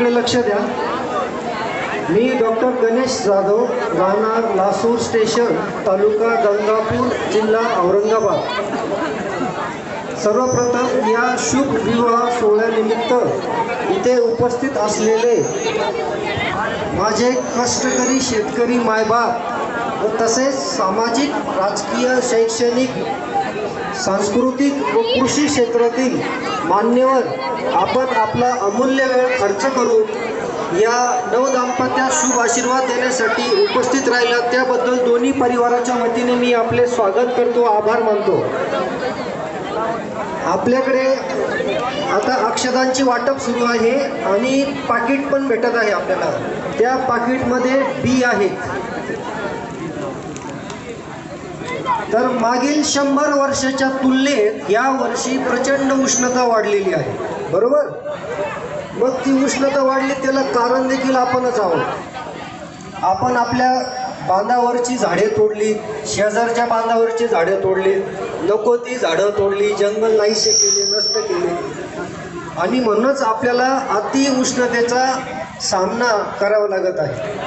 इकडे लक्ष द्या. मी डॉक्टर गणेश जाधव राहणार लासूर स्टेशन तालुका गंगापूर जिल्हा औरंगाबाद. सर्वप्रथम या शुभ विवाह सोहळ्यानिमित्त इथे उपस्थित असलेले माझे कष्टकरी शेतकरी मायबाप व तसेच सामाजिक राजकीय शैक्षणिक सांस्कृतिक व कृषी क्षेत्रातील मान्यवर आपण आपला अमूल्य वेळ खर्च करून या नवदाम्पत्यास शुभ आशीर्वाद देण्यासाठी उपस्थित राहिला. त्याबद्दल दोन्ही परिवाराच्या वतीने मी आपले स्वागत करतो आभार मानतो. आपल्याकडे आता अक्षदांची वाटप सुरू आहे आणि पाकिट पण भेटत आहे आपल्याला. त्या पाकिटमध्ये बी आहेत. तर मागील शंभर वर्षाच्या तुलनेत या वर्षी प्रचंड उष्णता वाढलेली आहे. बरोबर? मग ती उष्णता वाढली त्याला कारण देखील आपणच आहोत. आपण आपल्या बांधावरची झाडे तोडली शेजारच्या बांधावरची झाडे तोडली नको ती झाडं तोडली जंगल नाहीसे केले नष्ट केले. आणि म्हणूनच आपल्याला अति उष्णतेचा सामना करावा लागत आहे.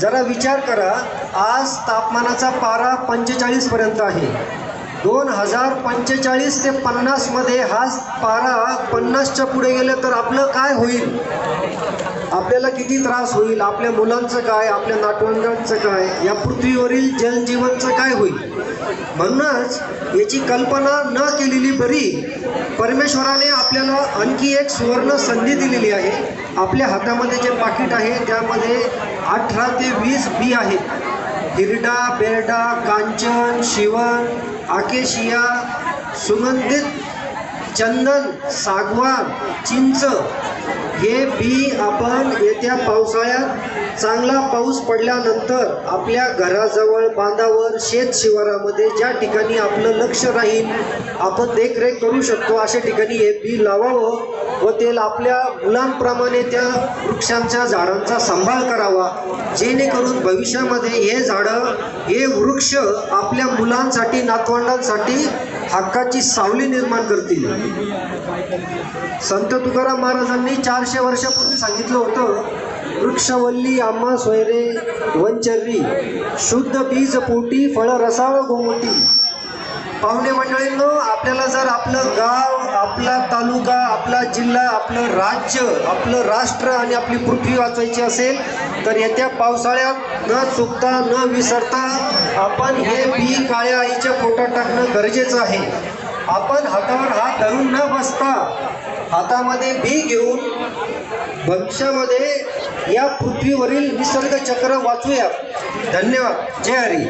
जरा विचार करा आज तापमानाचा पारा पंचेचाळीसपर्यंत आहे. दोन हजार पंचेचाळीस ते पन्नासमध्ये हा पारा पन्नासच्या पुढे गेलं तर आपलं काय होईल? आपल्याला किती त्रास होईल? आपल्या मुलांचं काय? आपल्या नातवंडांचं काय? या पृथ्वीवरील जनजीवनचं काय होईल? म्हणूनच याची कल्पना न केलेली बरी परमेश्वराने आपल्याला आणखी एक सुवर्ण संधी दिलेली आहे. आपल्या हातामध्ये जे पाकिट आहे त्यामध्ये अठरा ते वीस बी आहेत. हिरडा बेरडा कांचन शिवन आकेशिया सुगंधित चंदन सागवान चिंच हे बी आपण येत्या पावसाळ्यात चांगला पाऊस पडल्यानंतर आपल्या घराजवळ बांधावर शेत शिवारामध्ये ज्या ठिकाणी आपलं लक्ष राहील आपण देखरेख करू शकतो अशा ठिकाणी हे बी लावावं. व ते आपल्या मुलांप्रमाणे त्या वृक्षांच्या झाडांचा सांभाळ करावा. जेणेकरून भविष्यामध्ये हे झाडं हे वृक्ष आपल्या मुलांसाठी नातवंडांसाठी हक्काची सावली निर्माण करतील. संत तुकाराम महाराजांनी चारशे वर्षापूर्वी सांगितलं होतं वृक्षवल्ली आम्हा सोयरे वंचर्री शुद्ध बीज पोटी फळ रसाळ गोमटी. पाहुणे मंडळींनो आपल्याला जर आपलं गाव आपला तालुका आपला जिल्हा आपलं राज्य आपलं राष्ट्र आणि आपली पृथ्वी वाचवायची असेल तर येत्या पावसाळ्यात न चुकता न विसरता आपण हे बी काळ्या आईच्या पोटात टाकणं गरजेचं आहे. आपण हातावर हात धरून न बसता हातामध्ये बी घेऊन भविष्यामध्ये या पृथ्वीवरील निसर्ग चक्र वाचूया. धन्यवाद. जय हरी.